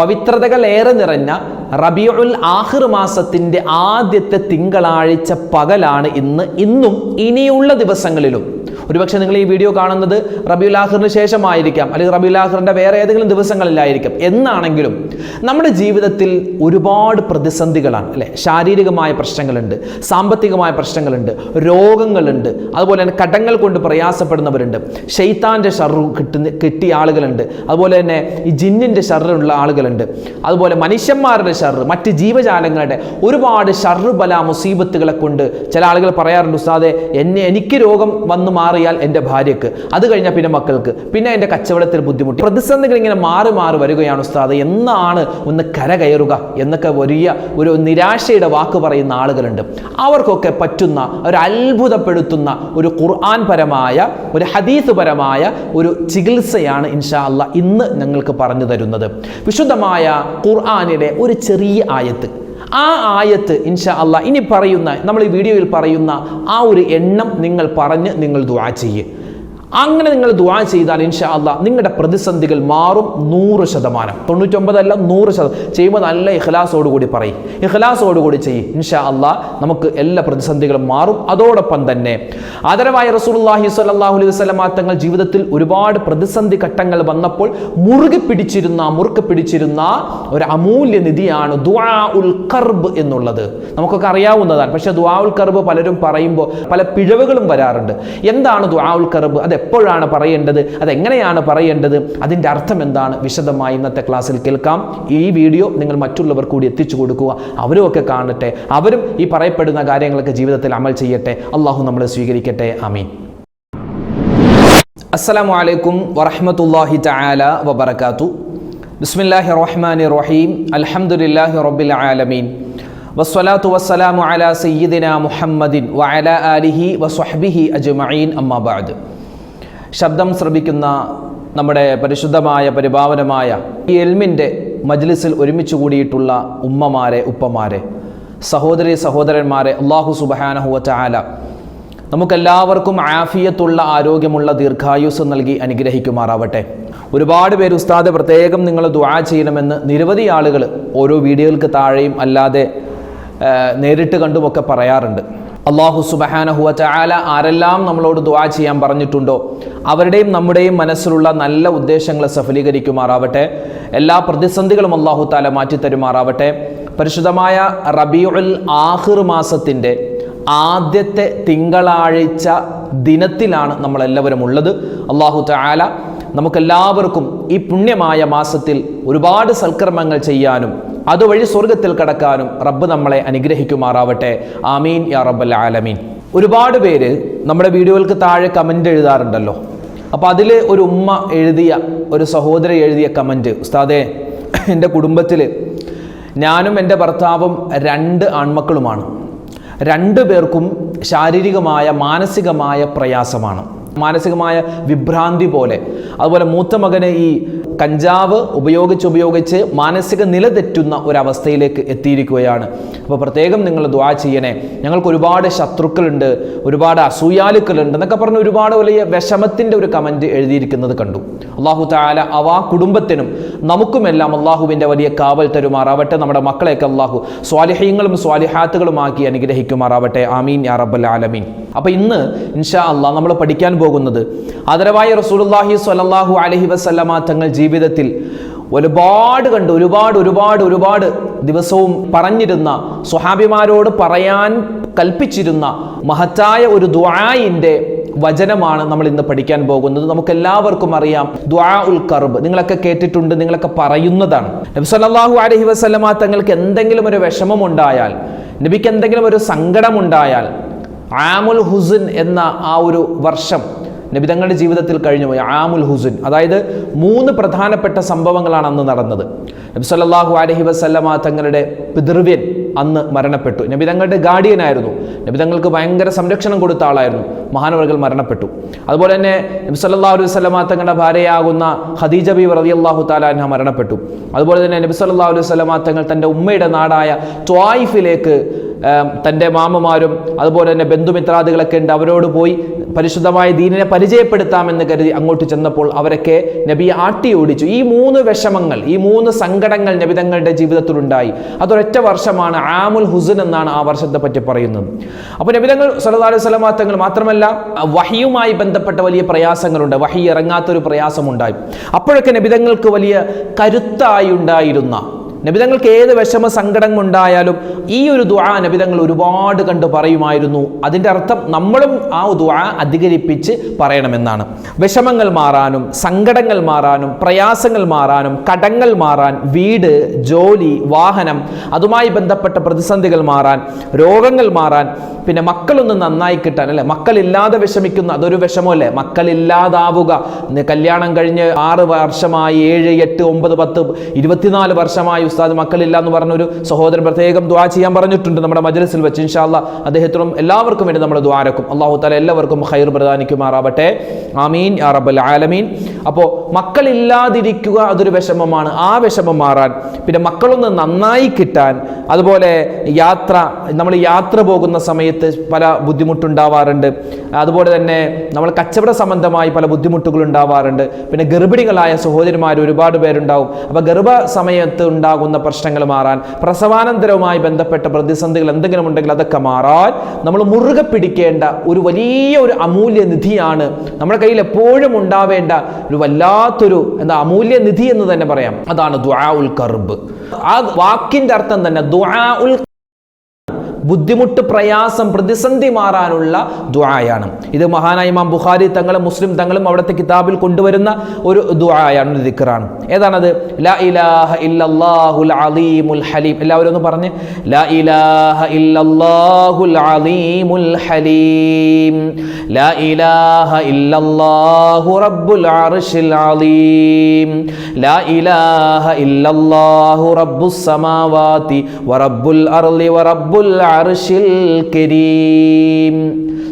പവിത്രതകൾ ഏറെ നിറഞ്ഞ റബിയുൽ ആഹിർ മാസത്തിന്റെ ആദ്യത്തെ തിങ്കളാഴ്ച പകലാണ് ഇന്ന്. ഇന്നും ഇനിയുള്ള ദിവസങ്ങളിലും. ഒരുപക്ഷെ നിങ്ങൾ ഈ വീഡിയോ കാണുന്നത് റബിയുൽ ആഹിറിന് ശേഷമായിരിക്കാം അല്ലെങ്കിൽ റബിയുൽ ആഹിറിന്റെ വേറെ ഏതെങ്കിലും ദിവസങ്ങളിലായിരിക്കും. എന്നാണെങ്കിലും നമ്മുടെ ജീവിതത്തിൽ ഒരുപാട് പ്രതിസന്ധികളാണ് അല്ലെ? ശാരീരികമായ പ്രശ്നങ്ങളുണ്ട് സാമ്പത്തികമായ പ്രശ്നങ്ങളുണ്ട് രോഗങ്ങളുണ്ട് അതുപോലെ തന്നെ കടങ്ങൾ കൊണ്ട് പ്രയാസപ്പെടുന്നവരുണ്ട് ഷെയ്ത്താന്റെ ഷറു കിട്ടുന്ന കിട്ടിയ ആളുകളുണ്ട് അതുപോലെ തന്നെ ഈ ജിന്നിന്റെ ഷർറുള്ള ആളുകളുണ്ട് അതുപോലെ മനുഷ്യന്മാരുടെ ഷറു മറ്റ് ജീവജാലങ്ങളുടെ ഒരുപാട് ഷറു ബല മുസീബത്തുകളെ കൊണ്ട് ചില ആളുകൾ പറയാറുണ്ട് ഉസ്താദെ എന്നെ എനിക്ക് രോഗം വന്നു മാറിയാൽ എന്റെ ഭാര്യക്ക് അത് കഴിഞ്ഞാൽ പിന്നെ മക്കൾക്ക്. പിന്നെ എന്റെ കച്ചവടത്തിൽ ബുദ്ധിമുട്ട്. പ്രതിസന്ധികൾ ഇങ്ങനെ മാറി മാറി വരികയാണ് ഉസ്താദ്. എന്നാണ് ഒന്ന് കര കയറുക എന്നൊക്കെ വലിയ ഒരു നിരാശയുടെ വാക്ക് പറയുന്ന ആളുകളുണ്ട്. അവർക്കൊക്കെ പറ്റുന്ന ഒരു അത്ഭുതപ്പെടുത്തുന്ന ഒരു ഖുർആൻ പരമായ ഒരു ഹദീസ് പരമായ ഒരു ചികിത്സയാണ് ഇൻഷാ അല്ല ഇന്ന് ഞങ്ങൾക്ക് പറഞ്ഞു തരുന്നത്. വിശുദ്ധമായ ഖുർആാനിലെ ഒരു ചെറിയ ആയത്ത്. ആ ആയത്ത് ഇൻഷാ അല്ല ഇനി പറയുന്ന നമ്മൾ ഈ വീഡിയോയിൽ പറയുന്ന ആ ഒരു എണ്ണം നിങ്ങൾ പറഞ്ഞ് നിങ്ങൾ ദുആ ചെയ്യേ. അങ്ങനെ നിങ്ങൾ ദുആ ചെയ്താൽ ഇൻഷാ അല്ല നിങ്ങളുടെ പ്രതിസന്ധികൾ മാറും നൂറ് ശതമാനം. തൊണ്ണൂറ്റൊമ്പതല്ല നൂറ് ശതമാനം. ചെയ്യുമ്പോൾ നല്ല ഇഖ്ലാസോടുകൂടി പറയും. ഇഖ്ലാസോടുകൂടി ചെയ്യും. ഇൻഷാ അല്ല നമുക്ക് എല്ലാ പ്രതിസന്ധികളും മാറും. അതോടൊപ്പം തന്നെ ആദരവായ റസൂലുള്ളാഹി സ്വല്ലല്ലാഹു അലൈഹി വസല്ലമ തങ്ങൾ ജീവിതത്തിൽ ഒരുപാട് പ്രതിസന്ധി ഘട്ടങ്ങൾ വന്നപ്പോൾ മുറുകെ പിടിച്ചിരുന്ന മുറുക്കെ പിടിച്ചിരുന്ന ഒരു അമൂല്യ നിധിയാണ് ദുആ ഉൽ കർബ് എന്നുള്ളത്. നമുക്കൊക്കെ അറിയാവുന്നതാണ്. പക്ഷേ ദുആ ഉൽ കർബ് പലരും പറയുമ്പോൾ പല പിഴവുകളും വരാറുണ്ട്. എന്താണ് ദുആ ഉൽ കർബ് അത് എപ്പോഴാണ് പറയേണ്ടത്? അതെങ്ങനെയാണ് പറയേണ്ടത്? അതിന്റെ അർത്ഥം എന്താണ്? വിശദമായി ഇന്നത്തെ ക്ലാസ്സിൽ കേൾക്കാം. ഈ വീഡിയോ നിങ്ങൾ മറ്റുള്ളവർ കൂടി എത്തിച്ചു കൊടുക്കുക. അവരും ഒക്കെ കാണട്ടെ. അവരും ഈ പറയപ്പെടുന്ന കാര്യങ്ങളൊക്കെ ജീവിതത്തിൽ അമൽ ചെയ്യട്ടെ. അള്ളാഹു നമ്മളെ സ്വീകരിക്കട്ടെ. അമീൻ അസ്സലാമു അലൈക്കും വറഹമത്തല്ലാഹി തആല വബറകാതു ബിസ്മില്ലാഹി റഹ്മാനി റഹീം. അൽഹംദുലില്ലാഹി റബ്ബിൽ ആലമീൻ. വസ്സലാത്തു വസ്സലാമു അലാ സയ്യിദിന മുഹമ്മദിൻ വഅലാ ആലിഹി വസ്വഹ്ബിഹി അജ്മഈൻ. അമ്മാ ബഅദ്. ശബ്ദം ശ്രവിക്കുന്ന നമ്മുടെ പരിശുദ്ധമായ പരിഭാവനമായ ഈ എൽമിന്റെ മജ്ലിസിൽ ഒരുമിച്ച് കൂടിയിട്ടുള്ള ഉമ്മമാരെ ഉപ്പമാരെ സഹോദരി സഹോദരന്മാരെ അള്ളാഹു സുബഹാനഹുവ ചാല നമുക്കെല്ലാവർക്കും ആഫിയത്തുള്ള ആരോഗ്യമുള്ള ദീർഘായുസ് നൽകി അനുഗ്രഹിക്കുമാറാവട്ടെ. ഒരുപാട് പേര് ഉസ്താദ് പ്രത്യേകം നിങ്ങൾ ദുആ ചെയ്യണമെന്ന് നിരവധി ആളുകൾ ഓരോ വീഡിയോകൾക്ക് താഴെയും അല്ലാതെ നേരിട്ട് കണ്ടുമൊക്കെ പറയാറുണ്ട്. അള്ളാഹു സുബഹാനഹുവ ചാല ആരെല്ലാം നമ്മളോട് ദുവാ ചെയ്യാൻ പറഞ്ഞിട്ടുണ്ടോ അവരുടെയും നമ്മുടെയും മനസ്സിലുള്ള നല്ല ഉദ്ദേശങ്ങളെ സഫലീകരിക്കുമാറാവട്ടെ. എല്ലാ പ്രതിസന്ധികളും അള്ളാഹു താല മാറ്റിത്തരുമാറാവട്ടെ. പരിശുദ്ധമായ റബിയുൽ ആഹിർ മാസത്തിന്റെ ആദ്യത്തെ തിങ്കളാഴ്ച ദിനത്തിലാണ് നമ്മളെല്ലാവരും ഉള്ളത്. അള്ളാഹു താല നമുക്കെല്ലാവർക്കും ഈ പുണ്യമായ മാസത്തിൽ ഒരുപാട് സൽക്കർമ്മങ്ങൾ ചെയ്യാനും അതുവഴി സ്വർഗത്തിൽ കടക്കാനും റബ്ബ് നമ്മളെ അനുഗ്രഹിക്കുമാറാവട്ടെ. ആമീൻ യാ റബ്ബൽ ആലമീൻ. ഒരുപാട് പേര് നമ്മുടെ വീഡിയോകൾക്ക് താഴെ കമന്റ് എഴുതാറുണ്ടല്ലോ. അപ്പോൾ അതിൽ ഒരു ഉമ്മ എഴുതിയ ഒരു സഹോദരി എഴുതിയ കമന്റ് ഉസ്താദെ എന്റെ കുടുംബത്തിൽ ഞാനും എന്റെ ഭർത്താവും രണ്ട് ആൺമക്കളുമാണ്. രണ്ടു പേർക്കും ശാരീരികമായ മാനസികമായ പ്രയാസമാണ്. മാനസികമായ വിഭ്രാന്തി പോലെ. അതുപോലെ മൂത്ത മകന് ഈ കഞ്ചാവ് ഉപയോഗിച്ച് ഉപയോഗിച്ച് മാനസിക നില തെറ്റുന്ന ഒരവസ്ഥയിലേക്ക് എത്തിയിരിക്കുകയാണ്. അപ്പോൾ പ്രത്യേകം നിങ്ങൾ ദ്വാ ചെയ്യണേ. ഞങ്ങൾക്ക് ഒരുപാട് ശത്രുക്കളുണ്ട് ഒരുപാട് അസൂയാലുക്കളുണ്ട് എന്നൊക്കെ പറഞ്ഞ് ഒരുപാട് വലിയ വിഷമത്തിന്റെ ഒരു കമന്റ് എഴുതിയിരിക്കുന്നത് കണ്ടു. അള്ളാഹു താല അവ കുടുംബത്തിനും നമുക്കുമെല്ലാം അള്ളാഹുവിന്റെ വലിയ കാവൽ തരുമാറാവട്ടെ. നമ്മുടെ മക്കളെയൊക്കെ അള്ളാഹു സ്വാലിഹ്യങ്ങളും സ്വാലിഹാത്തുകളുമാക്കി അനുഗ്രഹിക്കുമാറാവട്ടെ. ആമീൻ യാ റബ്ബൽ ആലമീൻ. അപ്പോൾ ഇന്ന് ഇൻഷാ അള്ളാഹ് നമ്മൾ പഠിക്കാൻ പോകുന്നത് ആദരവായ റസൂലുള്ളാഹി സ്വല്ലല്ലാഹു അലഹി വസല്ലമ തങ്ങൾ ജീവിതത്തിൽ ഒരുപാട് കണ്ട് ഒരുപാട് ഒരുപാട് ഒരുപാട് ദിവസവും പറഞ്ഞിരുന്ന സ്വഹാബിമാരോട് പറയാൻ കൽപ്പിച്ചിരുന്ന മഹത്തായ ഒരു ദ്വായിന്റെ വചനമാണ് നമ്മൾ ഇന്ന് പഠിക്കാൻ പോകുന്നത്. നമുക്ക് എല്ലാവർക്കും അറിയാം ദ്വാ ഉൽ കർബ്. നിങ്ങളൊക്കെ കേട്ടിട്ടുണ്ട് നിങ്ങളൊക്കെ പറയുന്നതാണ്. നബി സല്ലല്ലാഹു അലൈഹി വസല്ലമ തങ്ങൾക്ക് എന്തെങ്കിലും ഒരു വിഷമമുണ്ടായാൽ നബിക്ക് എന്തെങ്കിലും ഒരു സങ്കടമുണ്ടായാൽ ആമുൽ ഹുസിൻ എന്ന ആ ഒരു വർഷം നബി തങ്ങളുടെ ജീവിതത്തിൽ കഴിഞ്ഞുപോയി ആമുൽ ഹുസുൻ. അതായത് മൂന്ന് പ്രധാനപ്പെട്ട സംഭവങ്ങളാണ് അന്ന് നടന്നത്. നബി സല്ലല്ലാഹു അലൈഹി വസല്ലമ തങ്ങളുടെ പിതൃവ്യൻ അന്ന് മരണപ്പെട്ടു. നബി തങ്ങളുടെ ഗാർഡിയനായിരുന്നു നബി തങ്ങൾക്ക് ഭയങ്കര സംരക്ഷണം കൊടുത്ത ആളായിരുന്നു. മഹാനവർകൾ മരണപ്പെട്ടു. അതുപോലെ തന്നെ നബി സല്ലല്ലാഹു അലൈഹി വസല്ലമ തങ്ങളുടെ ഭാര്യയാകുന്ന ഖദീജ ബി റളിയല്ലാഹു താലാൻഹ മരണപ്പെട്ടു. അതുപോലെ തന്നെ നബി സല്ലല്ലാഹു അലൈഹി വസല്ലമ തങ്ങൾ തന്റെ ഉമ്മയുടെ നാടായ ത്വായിഫിലേക്ക് തന്റെ മാമമാരും അതുപോലെ തന്നെ ബന്ധുമിത്രാദികളൊക്കെ ഉണ്ട്. അവരോട് പോയി പരിശുദ്ധമായ ദീനിനെ പരിചയപ്പെടുത്താമെന്ന് കരുതി അങ്ങോട്ട് ചെന്നപ്പോൾ അവരൊക്കെ നബി ആട്ടി ഓടിച്ചു. ഈ മൂന്ന് വിഷമങ്ങൾ ഈ മൂന്ന് സങ്കടങ്ങൾ നബി തങ്ങളുടെ ജീവിതത്തിലുണ്ടായി അതൊരൊറ്റ വർഷമാണ്. ആമുൽ ഹുസൻ എന്നാണ് ആ വർഷത്തെ പറ്റി പറയുന്നത്. അപ്പോൾ നബിതങ്ങൾ സല്ലല്ലാഹു അലൈഹി വസല്ലമ തങ്ങൾ മാത്രമല്ല വഹിയുമായി ബന്ധപ്പെട്ട വലിയ പ്രയാസങ്ങളുണ്ട്. വഹി ഇറങ്ങാത്തൊരു പ്രയാസമുണ്ടായി. അപ്പോഴൊക്കെ നബിതങ്ങൾക്ക് വലിയ കരുത്തായി ഉണ്ടായിരുന്ന നബിതങ്ങൾക്ക് ഏത് വിഷമ സങ്കടം ഉണ്ടായാലും ഈ ഒരു ദുആ നബിതങ്ങൾ ഒരുപാട് കണ്ട് പറയുമായിരുന്നു. അതിന്റെ അർത്ഥം നമ്മളും ആ ദുആ അധികരിപ്പിച്ച് പറയണമെന്നാണ്. വിഷമങ്ങൾ മാറാനും സങ്കടങ്ങൾ മാറാനും പ്രയാസങ്ങൾ മാറാനും കടങ്ങൾ മാറാൻ വീട് ജോലി വാഹനം അതുമായി ബന്ധപ്പെട്ട പ്രതിസന്ധികൾ മാറാൻ രോഗങ്ങൾ മാറാൻ പിന്നെ മക്കളൊന്ന് നന്നായി കിട്ടാൻ അല്ലെ? മക്കളില്ലാതെ വിഷമിക്കുന്ന അതൊരു വിഷമമല്ലേ? മക്കളില്ലാതാവുക. കല്യാണം കഴിഞ്ഞ് ആറ് വർഷമായി ഏഴ് എട്ട് ഒമ്പത് പത്ത് ഇരുപത്തിനാല് വർഷമായി ഉസ്താദ് മക്കളില്ല എന്ന് പറഞ്ഞൊരു സഹോദരൻ പ്രത്യേകം ദ്വാ ചെയ്യാൻ പറഞ്ഞിട്ടുണ്ട് നമ്മുടെ മജ്ലിസിൽ വെച്ച് ഇൻഷാല്ല അദ്ദേഹത്തിനും എല്ലാവർക്കും വേണ്ടി നമ്മൾ ദ്വാരക്കും അള്ളാഹു താല എല്ലാവർക്കും ഹൈർ പ്രധാനിക്കുമാറാവട്ടെ ആമീൻ. യാ റബ്ബൽ ആലമീൻ. അപ്പോൾ മക്കളില്ലാതിരിക്കുക അതൊരു വിഷമമാണ്. ആ വിഷമം മാറാൻ പിന്നെ മക്കളൊന്ന് നന്നായി കിട്ടാൻ അതുപോലെ യാത്ര നമ്മൾ യാത്ര പോകുന്ന സമയത്ത് പല ബുദ്ധിമുട്ടുണ്ടാവാറുണ്ട്. അതുപോലെ തന്നെ നമ്മൾ കച്ചവട സംബന്ധമായി പല ബുദ്ധിമുട്ടുകൾ ഉണ്ടാവാറുണ്ട് പിന്നെ ഗർഭിണികളായ സഹോദരിമാർ ഒരുപാട് പേരുണ്ടാവും. അപ്പോൾ ഗർഭ സമയത്ത് ഉണ്ടാകുന്ന പ്രശ്നങ്ങൾ മാറാൻ പ്രസവാനന്തരവുമായി ബന്ധപ്പെട്ട പ്രതിസന്ധികൾ എന്തെങ്കിലും ഉണ്ടെങ്കിൽ അതൊക്കെ മാറാൻ നമ്മൾ മുറുകെ പിടിക്കേണ്ട ഒരു വലിയ ഒരു അമൂല്യ നിധിയാണ് നമ്മുടെ കയ്യിൽ എപ്പോഴും ഉണ്ടാവേണ്ട ഒരു വല്ലാത്തൊരു എന്താ അമൂല്യ നിധി എന്ന് തന്നെ പറയാം. അതാണ് ദുആ ഉൽ കർബ്. ആ വാക്കിന്റെ അർത്ഥം തന്നെ ദുആ ഉൽ ബുദ്ധിമുട്ട് പ്രയാസം പ്രതിസന്ധി മാറാനുള്ള ദുആയാണ്. ഇത് മഹാനായ ഇമാം ബുഖാരി തങ്ങളും മുസ്ലിം തങ്ങളും അവിടുത്തെ കിതാബിൽ കൊണ്ടുവരുന്ന ഒരു ദുആയാണ് ഒരു ദിക്റാണ്. ഏതാണത്? ലാ ഇലാഹ ഇല്ലല്ലാഹുൽ അലീമുൽ ഹലീം. എല്ലാവരും ഒന്ന് പറഞ്ഞ്. ലാ ഇലാഹ ഇല്ലല്ലാഹുൽ അലീമുൽ ഹലീം. ലാ ഇലാഹ ഇല്ലല്ലാഹു റബ്ബുൽ അർശിൽ അലീം. ലാ ഇലാഹ ഇല്ലല്ലാഹു വറബ്ബുൽ അർളി വറബ്ബുൽ അർശിൽ കരീം.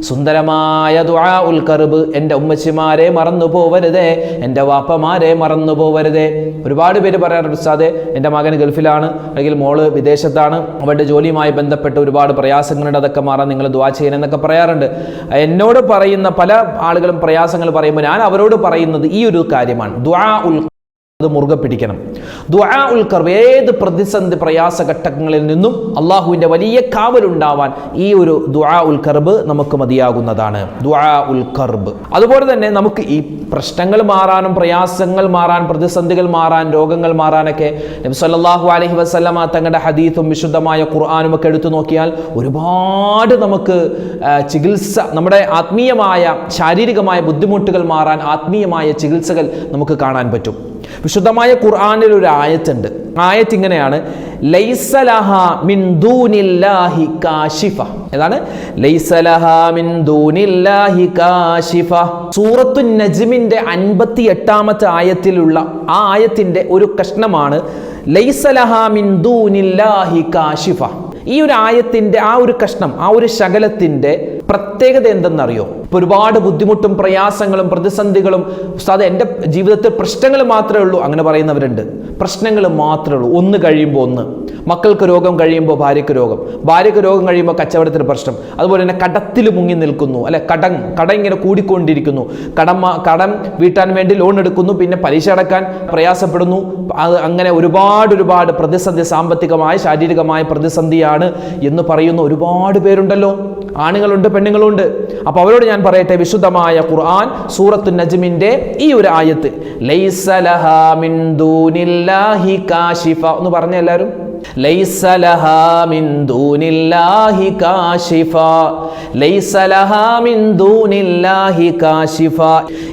സുന്ദരമായ ദുആ കർബ്. എന്റെ ഉമ്മച്ചിമാരെ മറന്നു പോവരുതേ. എന്റെ വാപ്പമാരെ മറന്നു പോവരുതേ. ഒരുപാട് പേര് പറയാറുണ്ട് സാതെ എന്റെ മകൻ ഗൾഫിലാണ് അല്ലെങ്കിൽ മോൾ വിദേശത്താണ്. അവരുടെ ജോലിയുമായി ബന്ധപ്പെട്ട് ഒരുപാട് പ്രയാസങ്ങളുണ്ട്. അതൊക്കെ മാറാൻ നിങ്ങൾ ദുആ ചെയ്യണമെന്നൊക്കെ പറയാറുണ്ട്. എന്നോട് പറയുന്ന പല ആളുകളും പ്രയാസങ്ങൾ പറയുമ്പോൾ ഞാൻ അവരോട് പറയുന്നത് ഈ ഒരു കാര്യമാണ്. ദുആ ഉൽ അത് മുറുകെ പിടിക്കണം. ദുആ ഉൽ ഏത് പ്രതിസന്ധി പ്രയാസ ഘട്ടങ്ങളിൽ നിന്നും അള്ളാഹുവിന്റെ വലിയ കാവലുണ്ടാവാൻ ഈ ഒരു ദുആ ഉൽ കർബ് നമുക്ക് മതിയാകുന്നതാണ്. ദുആ ഉൽ കർബ്. അതുപോലെ തന്നെ നമുക്ക് ഈ പ്രശ്നങ്ങൾ മാറാനും പ്രയാസങ്ങൾ മാറാൻ പ്രതിസന്ധികൾ മാറാൻ രോഗങ്ങൾ മാറാനൊക്കെ സല്ലല്ലാഹു അലൈഹി വസല്ലമ തങ്ങളുടെ ഹദീത്തും വിശുദ്ധമായ ഖുർആാനും ഒക്കെ എടുത്തു നോക്കിയാൽ ഒരുപാട് നമുക്ക് ചികിത്സ നമ്മുടെ ആത്മീയമായ ശാരീരികമായ ബുദ്ധിമുട്ടുകൾ മാറാൻ ആത്മീയമായ ചികിത്സകൾ നമുക്ക് കാണാൻ പറ്റും. വിശുദ്ധമായ ഖുർആാനിൽ ഒരു ആയത്തുണ്ട്. ആയത്ത് ഇങ്ങനെയാണ്. ലൈസലഹ മിൻ മിൻ നജ്മിന്റെ അൻപത്തി എട്ടാമത്തെ ആയത്തിലുള്ള ആ ആയത്തിന്റെ ഒരു കഷ്ണമാണ് ലൈസലഹ മിൻ ദൂനില്ലാഹി കാശിഫ. ഈ ഒരു ആയത്തിന്റെ ആ ഒരു കഷ്ണം ആ ഒരു ശകലത്തിന്റെ പ്രത്യേകത എന്തെന്നറിയോ? ഇപ്പോൾ ഒരുപാട് ബുദ്ധിമുട്ടും പ്രയാസങ്ങളും പ്രതിസന്ധികളും ഉസ്താദ് എന്റെ ജീവിതത്തിൽ പ്രശ്നങ്ങൾ മാത്രമേ ഉള്ളൂ അങ്ങനെ പറയുന്നവരുണ്ട്. പ്രശ്നങ്ങൾ മാത്രമേ ഉള്ളൂ. ഒന്ന് കഴിയുമ്പോൾ ഒന്ന്. മക്കൾക്ക് രോഗം കഴിയുമ്പോൾ ഭാര്യയ്ക്ക് രോഗം. ഭാര്യയ്ക്ക് രോഗം കഴിയുമ്പോൾ കച്ചവടത്തിന് പ്രശ്നം. അതുപോലെ തന്നെ കടത്തിൽ മുങ്ങി നിൽക്കുന്നു. അല്ലെ? കടം. കട ഇങ്ങനെ കൂടിക്കൊണ്ടിരിക്കുന്നു. കടം കടം വീട്ടാൻ വേണ്ടി ലോൺ എടുക്കുന്നു. പിന്നെ പലിശ അടക്കാൻ പ്രയാസപ്പെടുന്നു. അത് അങ്ങനെ ഒരുപാട് ഒരുപാട് പ്രതിസന്ധി സാമ്പത്തികമായ ശാരീരികമായ പ്രതിസന്ധിയാണ് എന്ന് പറയുന്ന ഒരുപാട് പേരുണ്ടല്ലോ. ആണുങ്ങളുണ്ട് പെണ്ണുങ്ങളുണ്ട്. അപ്പോൾ അവരോട് ഞാൻ പറയട്ടെ വിശുദ്ധമായ ഖുർആൻ സൂറത്തു നജ്മിന്റെ ഈ ഒരു ആയത്ത് എന്ന് പറഞ്ഞ എല്ലാവരും?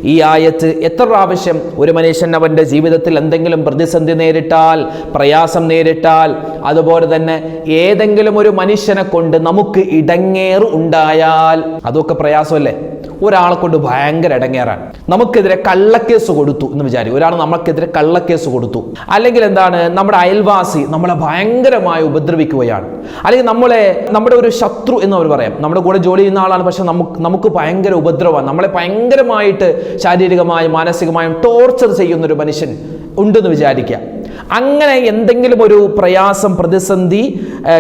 ഈ ആയത്ത് എത്ര പ്രാവശ്യം ഒരു മനുഷ്യൻ അവന്റെ ജീവിതത്തിൽ എന്തെങ്കിലും പ്രതിസന്ധി നേരിട്ടാൽ പ്രയാസം നേരിട്ടാൽ അതുപോലെ തന്നെ ഏതെങ്കിലും ഒരു മനുഷ്യനെ കൊണ്ട് നമുക്ക് ഇടങ്ങേറ് ഉണ്ടായാൽ അതൊക്കെ പ്രയാസമല്ലേ? ഒരാളെ കൊണ്ട് ഭയങ്കര ഇടങ്ങേറാണ്. നമുക്കെതിരെ കള്ളക്കേസ് കൊടുത്തു എന്ന് വിചാരിക്കും. ഒരാൾ നമ്മൾക്കെതിരെ കള്ളക്കേസ് കൊടുത്തു. അല്ലെങ്കിൽ എന്താണ്? നമ്മുടെ അയൽവാസി നമ്മളെ ഭയങ്കരമായി ഉപദ്രവിക്കുകയാണ്. അല്ലെങ്കിൽ നമ്മളെ നമ്മുടെ ഒരു ശത്രു എന്ന് അവർ പറയാം. നമ്മുടെ കൂടെ ജോലി ചെയ്യുന്ന ആളാണ് പക്ഷെ നമുക്ക് നമുക്ക് ഭയങ്കര ഉപദ്രവമാണ്. നമ്മളെ ഭയങ്കരമായിട്ട് ശാരീരികമായും മാനസികമായും ടോർച്ചർ ചെയ്യുന്ന ഒരു മനുഷ്യൻ ഉണ്ടെന്ന് വിചാരിക്കുക. അങ്ങനെ എന്തെങ്കിലും ഒരു പ്രയാസം പ്രതിസന്ധി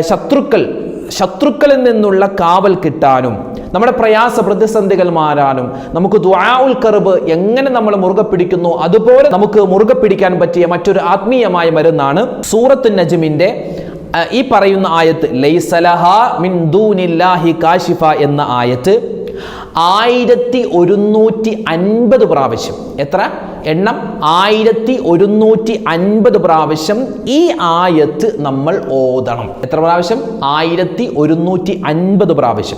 ശത്രുക്കൾ ശത്രുക്കളിൽ നിന്നുള്ള കാവൽ കിട്ടാനും നമ്മുടെ പ്രയാസ പ്രതിസന്ധികൾ മാറാനും നമുക്ക് ദ്വാഉൽ കർബ് എങ്ങനെ നമ്മൾ മുറുകെ പിടിക്കുന്നു അതുപോലെ നമുക്ക് മുറുകെ പിടിക്കാൻ പറ്റിയ മറ്റൊരു ആത്മീയമായ മരുന്നാണ് സൂറത്ത് നജ്മിന്റെ ഈ പറയുന്ന ആയത്ത് ലൈസലഹ മിൻ കാശിഫ എന്ന ആയത്ത് ആയിരത്തി ഒരുന്നൂറ്റി അൻപത് പ്രാവശ്യം. എത്ര? എണ്ണം ആയിരത്തി ഒരുന്നൂറ്റി അൻപത് പ്രാവശ്യം ഈ ആയത്ത് നമ്മൾ ഓതണം. എത്ര പ്രാവശ്യം? ആയിരത്തി ഒരുന്നൂറ്റി അൻപത് പ്രാവശ്യം.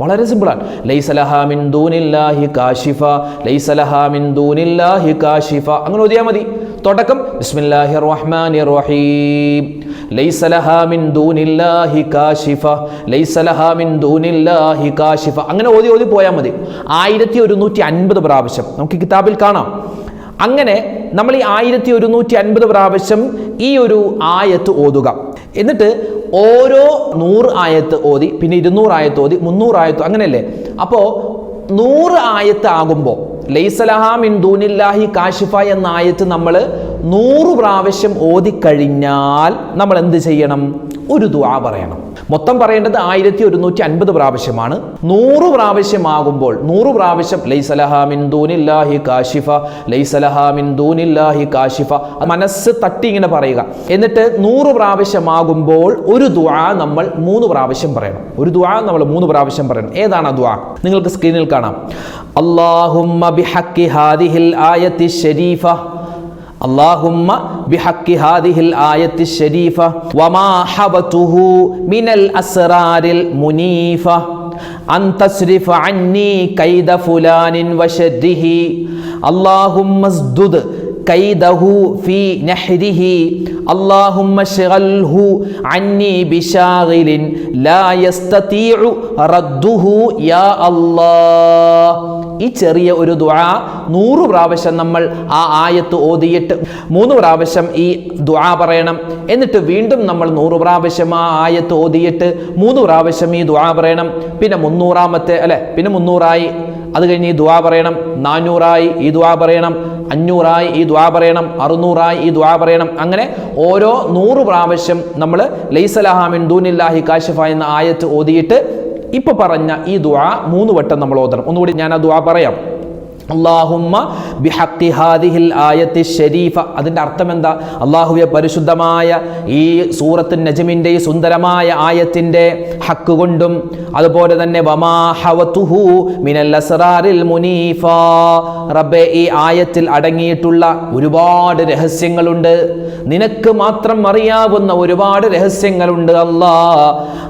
വളരെ സിമ്പിളാണ്. ലൈസലഹാമിൻ ദൂനില്ലാഹി കാശിഫ ലൈസലഹാമിൻ ദൂനില്ലാഹി കാശിഫ. അങ്ങനെ ഓതിയാൽ മതി. തുടക്കം ബിസ്മില്ലാഹിർ റഹ്മാനിർ റഹീം ലൈസലഹ മിൻ ദൂനില്ലാഹി കാശിഫ ലൈസലഹ മിൻ ദൂനില്ലാഹി കാശിഫ. അങ്ങനെ ഓതി ഓതി പോയാൽ മതി. ആയിരത്തി ഒരുന്നൂറ്റി അൻപത് പ്രാവശ്യം. നമുക്ക് കിതാബിൽ കാണാം. അങ്ങനെ നമ്മൾ ഈ ആയിരത്തി ഒരുന്നൂറ്റി അൻപത് പ്രാവശ്യം ഈ ഒരു ആയത്ത് ഓതുക. എന്നിട്ട് ഓരോ നൂറ് ആയത്ത് ഓതി പിന്നെ ഇരുന്നൂറ് ആയത്ത് ഓതി മുന്നൂറ് ആയത്ത് അങ്ങനെയല്ലേ? അപ്പോൾ നൂറ് ആയത്ത് ആകുമ്പോൾ ലൈസലഹാമിൻ ദൂനില്ലാഹി കാശിഫ എന്ന ആയത്ത് നമ്മൾ നൂറ് പ്രാവശ്യം ഓതിക്കഴിഞ്ഞാൽ നമ്മൾ എന്ത് ചെയ്യണം? ഒരു ദുആ പറയണം. മൊത്തം പറയേണ്ടത് ആയിരത്തി ഒരുന്നൂറ്റി അൻപത് പ്രാവശ്യമാണ്. നൂറ് പ്രാവശ്യമാകുമ്പോൾ നൂറ് പ്രാവശ്യം ലൈസലഹാമിൻദൂനില്ലാഹി കാശിഫ ലൈസലഹാമിൻദൂനില്ലാഹി കാശിഫ. മനസ്സ് തട്ടി ഇങ്ങനെ പറയുക. എന്നിട്ട് നൂറ് പ്രാവശ്യമാകുമ്പോൾ ഒരു ദുആ നമ്മൾ മൂന്ന് പ്രാവശ്യം പറയണം. ഒരു ദുആ നമ്മൾ മൂന്ന് പ്രാവശ്യം പറയണം. ഏതാണ് ദുആ? നിങ്ങൾക്ക് സ്ക്രീനിൽ കാണാം. ബിഹക്കി ഹാദിഹിൽ ആയത്തി ഷരീഫ اللهم بحق هذه الآية الشريفة وما حبته من الأسرار المنيفة أن تصرف عني كيد فلان وشره اللهم اسدد കൈദഹു ഫി നഹ്രിഹി. അല്ലാഹുമ്മ ശഗൽഹു അന്നി ബിശാഗിലിൻ ലാ യസ്തതീഉ റദ്ദുഹു യാ അല്ലാഹ്. ഈ ചെറിയ ഒരു ദുആ നൂറ് പ്രാവശ്യം നമ്മൾ ആ ആയത്ത് ഓതിയിട്ട് മൂന്ന് പ്രാവശ്യം ഈ ദുആ പറയണം. എന്നിട്ട് വീണ്ടും നമ്മൾ നൂറ് പ്രാവശ്യം ആ ആയത്ത് ഓതിയിട്ട് മൂന്ന് പ്രാവശ്യം ഈ ദുആ പറയണം. പിന്നെ മുന്നൂറാമത്തെ അല്ലെ പിന്നെ മുന്നൂറായി. അത് കഴിഞ്ഞ് ഈ ദുആ പറയണം. നാനൂറായി ഈ ദുആ പറയണം. അഞ്ഞൂറായി ഈ ദ്വാ പറയണം അറുന്നൂറായി ഈ ദ്വാ പറയണം. അങ്ങനെ ഓരോ നൂറ് പ്രാവശ്യം നമ്മൾ ലൈസലഹാമിൻ ദൂനില്ലാഹി കാശിഫ എന്ന ആയത്ത് ഓതിയിട്ട് ഇപ്പൊ പറഞ്ഞ ഈ ദ്വാ മൂന്ന് വട്ടം നമ്മൾ ഓതണം. ഒന്നുകൂടി ഞാൻ ആ ദ്വാ പറയാം. അള്ളാഹുമ്മ ബിഹക്കി ഹാദിഹിൽ ആയത്തി ഷരീഫ അതിന്റെ അർത്ഥം എന്താ? അള്ളാഹുവെ പരിശുദ്ധമായ ഈ സൂറത്ത് നജമിന്റെ ഈ സുന്ദരമായ ആയത്തിന്റെ ഹക്ക് കൊണ്ടും അതുപോലെ തന്നെ വമാ ഹവതുഹു മിനൽ അസ്റാറിൽ മുനീഫ. റബ്ബെ ഈ ആയത്തിൽ അടങ്ങിയിട്ടുള്ള ഒരുപാട് രഹസ്യങ്ങളുണ്ട്. നിനക്ക് മാത്രം അറിയാവുന്ന ഒരുപാട് രഹസ്യങ്ങളുണ്ട് അല്ലാ.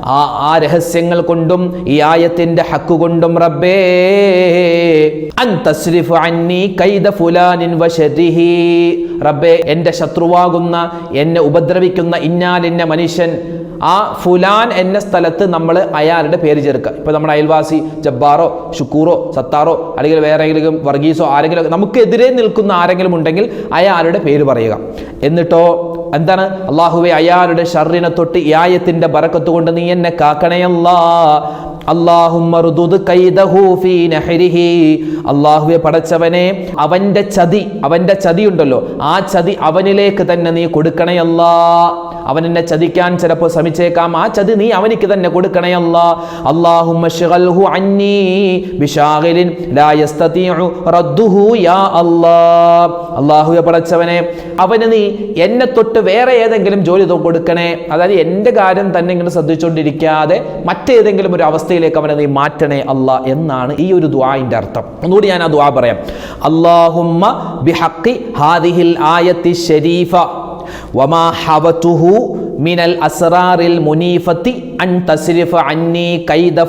ആ ആ രഹസ്യങ്ങൾ കൊണ്ടും ഈ ആയത്തിന്റെ ഹക്ക് കൊണ്ടും റബ്ബേ. അൻ തസ്രിഫ് അന്നി കൈദ ശത്രുവാകുന്ന എന്നെ ഉപദ്രവിക്കുന്ന ഇന്നാലിന്ന മനുഷ്യൻ ആ ഫുലാൻ എന്ന സ്ഥലത്ത് നമ്മൾ അയാളുടെ പേര് ചേർക്കുക. ഇപ്പൊ നമ്മുടെ അയൽവാസി ജബ്ബാറോ ഷുക്കൂറോ സത്താറോ അല്ലെങ്കിൽ വേറെ ഏതെങ്കിലും വർഗീസോ ആരെങ്കിലും നമുക്കെതിരെ നിൽക്കുന്ന ആരെങ്കിലും ഉണ്ടെങ്കിൽ അയാളുടെ പേര് പറയുക. എന്നിട്ടോ എന്താണ്? അള്ളാഹുവെ അയാളുടെ ഷർറിനെ തൊട്ട് ഈ ബറക്കത്ത് കൊണ്ട് നീ എന്നെ കാക്കണയല്ലാ. അള്ളാഹുവെ പടച്ചവനെ അവന്റെ ചതി അവന്റെ ചതി ഉണ്ടല്ലോ ആ ചതി അവനിലേക്ക് തന്നെ നീ കൊടുക്കണയല്ല. അവൻ എന്നെ ചതിക്കാൻ ചിലപ്പോൾ ശ്രമിച്ചേക്കാം ആ ചതി നീ അവനിക്ക് തന്നെ കൊടുക്കണയല്ല. പടച്ചവനെ അവന് നീ എന്നെ തൊട്ട് വേറെ ഏതെങ്കിലും ജോലി കൊടുക്കണേ. അതായത് എന്റെ കാര്യം തന്നെ ഇങ്ങനെ ശ്രദ്ധിച്ചുകൊണ്ടിരിക്കാതെ മറ്റേതെങ്കിലും ഒരു അവസ്ഥയിലേക്ക് അവനെ നീ മാറ്റണേ അല്ല എന്നാണ് ഈ ഒരു ദ്വായിന്റെ അർത്ഥം. ഒന്നുകൂടി ഞാൻ ആ ദ്വാ പറയാം. അള്ളാഹുമ്മ ബിഹഖി ഹാദിഹിൽ ആയത്തി ഷരീഫ വമാ ഹവതുഹു മിനൽ അൻ അന്നി കൈദ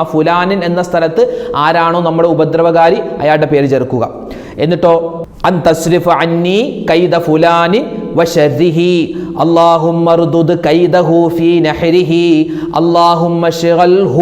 ആ എന്ന സ്ഥലത്ത് ആരാണോ നമ്മുടെ ഉപദ്രവകാരി? അയാളുടെ പേര് ചേർക്കുക. എന്നിട്ടോ? അൻ തസ്രിഫ അന്നി കൈദ ഫുലാനിൻ. وشره اللهم اردد كيده في نحره اللهم شغله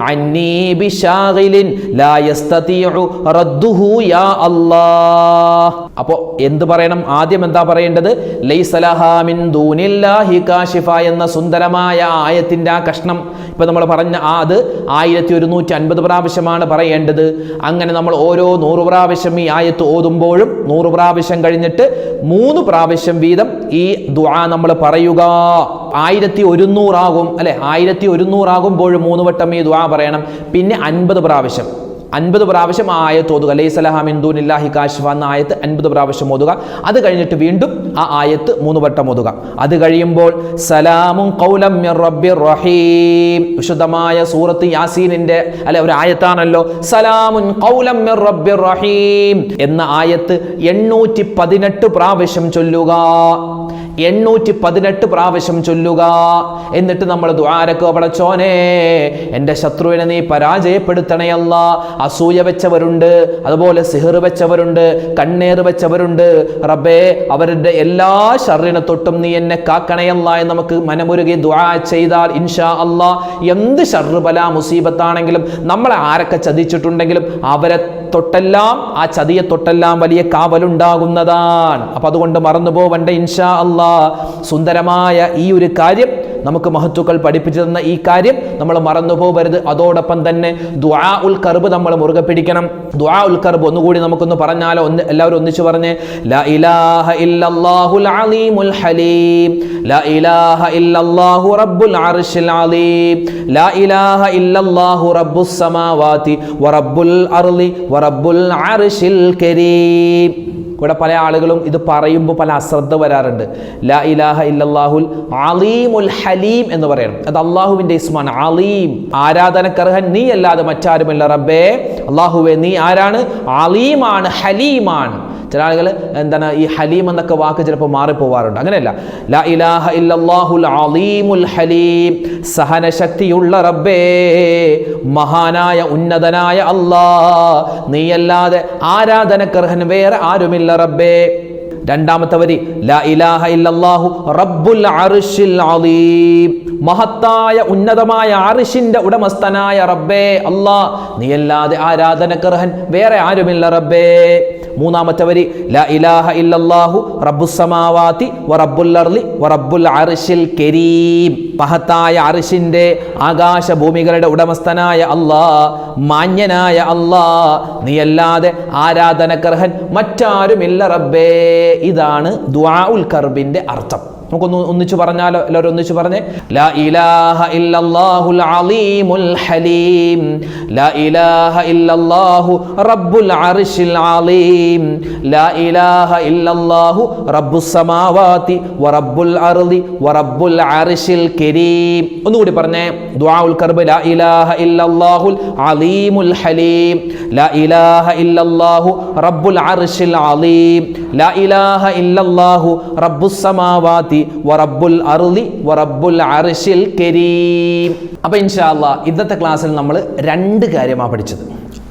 عني بشاغل لا يستطيع رده يا الله അപ്പോൾ എന്ത് പറയണം ആദ്യം എന്താ പറയേണ്ടത് ലൈസലഹാമിൻ ദൂനില്ലാഹി കാശിഫ എന്ന സുന്ദരമായ ആയത്തിന്റെ ആ കഷ്ണം ഇപ്പൊ നമ്മൾ പറഞ്ഞ ആ അത് ആയിരത്തി ഒരുന്നൂറ്റി അൻപത് പ്രാവശ്യമാണ് പറയേണ്ടത് അങ്ങനെ നമ്മൾ ഓരോ നൂറ് പ്രാവശ്യം ഈ ആയത്ത് ഓതുമ്പോഴും നൂറ് പ്രാവശ്യം കഴിഞ്ഞിട്ട് മൂന്ന് പ്രാവശ്യം വീതം ഈ ദുആ നമ്മൾ പറയുക ആയിരത്തി ഒരുന്നൂറാകും അല്ലെ? ആയിരത്തി ഒരുന്നൂറാകുമ്പോൾ മൂന്ന് വട്ടം ഈ ദുആ പറയണം. പിന്നെ അൻപത് പ്രാവശ്യം. അൻപത് പ്രാവശ്യം ആയത്ത് ഓതുക. അലൈഹി സലാഹം ഇന്ദൂനില്ലാഹി കാശിഫ എന്ന ആയത്ത് അൻപത് പ്രാവശ്യം ഓതുക. അത് കഴിഞ്ഞിട്ട് വീണ്ടും ആ ആയത്ത് മൂന്ന് വട്ടം ഓതുക. അത് കഴിയുമ്പോൾ സലാമും കൗലം റഹീം. വിശുദ്ധമായ സൂറത്ത് യാസീനിന്റെ അല്ലെ ഒരു ആയത്താണല്ലോ. സലാമുൻ കൗലം റഹീം എന്ന ആയത്ത് എണ്ണൂറ്റി പതിനെട്ട് പ്രാവശ്യം ചൊല്ലുക. എണ്ണൂറ്റി പതിനെട്ട് പ്രാവശ്യം ചൊല്ലുക. എന്നിട്ട് നമ്മൾ ദ്വാരക്കോ പടച്ചോനെ എന്റെ ശത്രുവിനെ നീ പരാജയപ്പെടുത്തണയല്ല അസൂയ വെച്ചവരുണ്ട് അതുപോലെ സിഹർ വെച്ചവരുണ്ട് കണ്ണേർ വെച്ചവരുണ്ട്. റബ്ബേ അവരുടെ എല്ലാ ഷറിനെ തൊട്ടും നീ എന്നെ കാക്കണയല്ല എന്ന് നമുക്ക് മനമുരുകി ദ്വാ ചെയ്താൽ ഇൻഷാ അല്ലാ. എന്ത് ഷർറ് ബല മുസീബത്താണെങ്കിലും നമ്മളെ ആരൊക്കെ ചതിച്ചിട്ടുണ്ടെങ്കിലും അവരെ തൊട്ടെല്ലാം ആ ചതിയെ തൊട്ടെല്ലാം വലിയ കാവലുണ്ടാകുന്നതാണ്. അപ്പൊ അതുകൊണ്ട് മറന്നു പോവണ്ട ഇൻഷാ അള്ളാ സുന്ദരമായ ഈ ഒരു കാര്യം നമുക്ക് മഹത്തുക്കൾ പഠിപ്പിച്ചു തന്ന ഈ കാര്യം നമ്മൾ മറന്നു പോകരുത് അതോടൊപ്പം തന്നെ ദ്വാ ഉൽ കർബ് നമ്മൾ മുറുകെ പിടിക്കണം. ദ്വാ ഉൽ കർബ് ഒന്നുകൂടി നമുക്കൊന്ന് പറഞ്ഞാലോ? ഒന്ന് എല്ലാവരും ഒന്നിച്ചു പറഞ്ഞേ. ലാ ഇലാഹ ഇല്ലല്ലാഹുൽ അലീമുൽ ഹലീം. ലാ ഇലാഹ ഇല്ലല്ലാഹു റബ്ബുൽ അർശിൽ അലീം. ലാ ഇലാഹ ഇല്ലല്ലാഹു വറബ്ബുൽ അർളി വറബ്ബുൽ അർശിൽ കരീം. ഇവിടെ പല ആളുകളും ഇത് പറയുമ്പോൾ പല അശ്രദ്ധ വരാറുണ്ട്. ലാ ഇലാഹ ഇല്ലല്ലാഹുൽ അലീമുൽ ഹലീം എന്ന് പറയണം. അത് അള്ളാഹുവിന്റെ ഇസ്മാണ്. അലീം. ആരാധനക്കർഹൻ നീ അല്ലാതെ മറ്റാരുമല്ല റബ്ബേ. അള്ളാഹുവേ നീ ആരാണ്? അലീമാണ് ഹലീമാണ്. ചില ആളുകൾ എന്താണ് ഈ ഹലീം എന്നൊക്കെ വാക്ക് ചിലപ്പോൾ മാറിപ്പോവാറുണ്ട്. അങ്ങനെയല്ല. ലാ ഇലാഹ ഇല്ലാഹുൽ അലീമുൽ ഹലീം. സഹനശക്തിയുള്ള റബ്ബേ. മഹാനായ ഉന്നതനായ അല്ലാ നീയല്ലാതെ ആരാധനക്കർഹൻ വേറെ ആരുമില്ല റബ്ബേ. രണ്ടാമത്തെ വരി ലാ ഇലാഹ ഇല്ലല്ലാഹു റബ്ബുൽ അർശിൽ അലീം. മഹത്തായ ഉന്നതമായ അറിഷിന്റെ ഉടമസ്ഥനായ റബ്ബേ അല്ലാ നീയല്ലാതെ ആരാധനക്കർഹൻ വേറെ ആരുമില്ല റബ്ബേ. മൂന്നാമത്തെ വരി ലാ ഇലാഹ ഇല്ലല്ലാഹു റബ്ബുസ് സമാവാതി വറബ്ബുൽ അർളി വറബ്ബുൽ അർശിൽ കരീം. മഹത്തായ അർശിന്റെ ആകാശ ഭൂമികളുടെ ഉടമസ്ഥനായ അല്ലാ മാന്യനായ അല്ലാ നീയല്ലാതെ ആരാധനകർഹൻ മറ്റാരുമില്ല റബ്ബേ. ഇതാണ് ദുആ ഉൽ കർബിന്റെ അർത്ഥം. നമുക്കൊന്ന് ഒന്നിച്ചു പറഞ്ഞാലോ? എല്ലാവരും ഒന്നിച്ചു പറഞ്ഞേ. ലാ ഇലാഹ ഇല്ലല്ലാഹുൽ അലീമുൽ ഹലീം. ലാ ഇലാഹ ഇല്ലല്ലാഹു റബ്ബുൽ അർശിൽ അലീം. ലാ ഇലാഹ ഇല്ലല്ലാഹു റബ്ബുസ് സമാവാതി വറബ്ബുൽ അർളി വറബ്ബുൽ അർശിൽ കരീം. ഒന്നുകൂടി പറഞ്ഞേ. ദുആഉൽ കർബ് ലാ ഇലാഹ ഇല്ലല്ലാഹുൽ അലീമുൽ ഹലീം. ലാ ഇലാഹ ഇല്ലല്ലാഹു റബ്ബുൽ അർശിൽ അലീം. ലാ ഇലാഹ ഇല്ലല്ലാഹു റബ്ബുസ് സമാവാതി വറബ്ബുൽ അർളി വറബ്ബുൽ അർശിൽ കരീം. അപ്പൊ ഇൻഷാ അല്ലാ ഇന്നത്തെ ക്ലാസ്സിൽ നമ്മൾ രണ്ട് കാര്യമാണ് പഠിച്ചത്.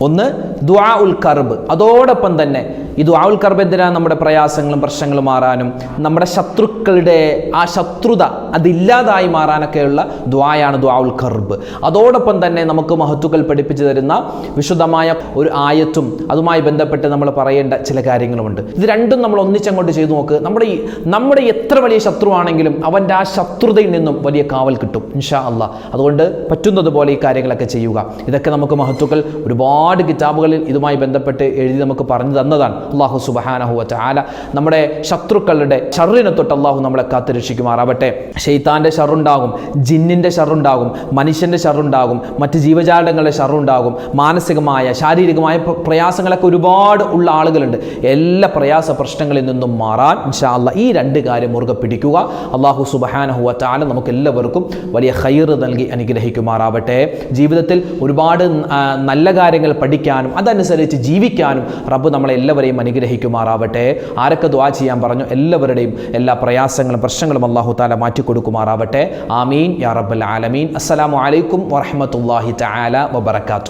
ഒന്ന് ദുആ ഉൽ കർബ്. അതോടൊപ്പം തന്നെ ഈ ദുആ ഉൽ കർബ് എന്തിനാണ് നമ്മുടെ പ്രയാസങ്ങളും പ്രശ്നങ്ങളും മാറാനും നമ്മുടെ ശത്രുക്കളുടെ ആ ശത്രുത അതില്ലാതായി മാറാനൊക്കെയുള്ള ദ്വായാണ് ദുആ ഉൽ കർബ്. അതോടൊപ്പം തന്നെ നമുക്ക് മഹത്തുക്കൾ പഠിപ്പിച്ചു തരുന്ന വിശുദ്ധമായ ഒരു ആയത്തും അതുമായി ബന്ധപ്പെട്ട് നമ്മൾ പറയേണ്ട ചില കാര്യങ്ങളുമുണ്ട്. ഇത് രണ്ടും നമ്മൾ ഒന്നിച്ചങ്ങോട്ട് ചെയ്തു നോക്ക്. നമ്മുടെ നമ്മുടെ എത്ര വലിയ ശത്രുവാണെങ്കിലും അവന്റെ ആ ശത്രുതയിൽ നിന്നും വലിയ കാവൽ കിട്ടും. ഇൻഷാ അള്ളാഹ് അതുകൊണ്ട് പറ്റുന്നതുപോലെ ഈ കാര്യങ്ങളൊക്കെ ചെയ്യുക. ഇതൊക്കെ നമുക്ക് മഹത്തുക്കൾ ഒരുപാട് കിതാബുകളിൽ ഇതുമായി ബന്ധപ്പെട്ട് എഴുതി നമുക്ക് പറഞ്ഞു തന്നതാണ്. അള്ളാഹു സുബഹാനഹുവ ചാല നമ്മുടെ ശത്രുക്കളുടെ ഷറിനെ തൊട്ട് അള്ളാഹു നമ്മളെ കാത്തു രക്ഷിക്കുമാറാവട്ടെ. ഷെയ്ത്താന്റെ ഷറുണ്ടാകും ജിന്നിന്റെ ഷറുണ്ടാകും മനുഷ്യന്റെ ഷറുണ്ടാകും മറ്റ് ജീവജാലങ്ങളുടെ ഷറുണ്ടാകും മാനസികമായ ശാരീരികമായ പ്ര- പ്രയാസങ്ങളൊക്കെ ഒരുപാട് ഉള്ള ആളുകളുണ്ട്. എല്ലാ പ്രയാസ പ്രശ്നങ്ങളിൽ നിന്നും മാറാൻ ഇൻഷാ അല്ലാ ഈ രണ്ട് കാര്യം മുറുകെ പിടിക്കുക. അള്ളാഹു സുബഹാനഹുവ ചാല നമുക്ക് എല്ലാവർക്കും വലിയ ഹൈർ നൽകി അനുഗ്രഹിക്കുമാറാവട്ടെ. ജീവിതത്തിൽ ഒരുപാട് നല്ല കാര്യങ്ങൾ പഠിക്കാനും അതനുസരിച്ച് ജീവിക്കാനും റബ്ബ് നമ്മളെ എല്ലാവരെയും അനുഗ്രഹിക്കുമാറാവട്ടെ. ആരൊക്കെ ദ്വാ ചെയ്യാൻ പറഞ്ഞു എല്ലാവരുടെയും എല്ലാ പ്രയാസങ്ങളും പ്രശ്നങ്ങളും അള്ളാഹു താല മാറ്റിക്കൊടുക്കുമാറാവട്ടെ ആമീൻ. യാ റബ്ബൽ ആലമീൻ. അസ്സലാമു അലൈക്കും വറഹ്മത്തുള്ളാഹി തആല വബറകാതുഹു.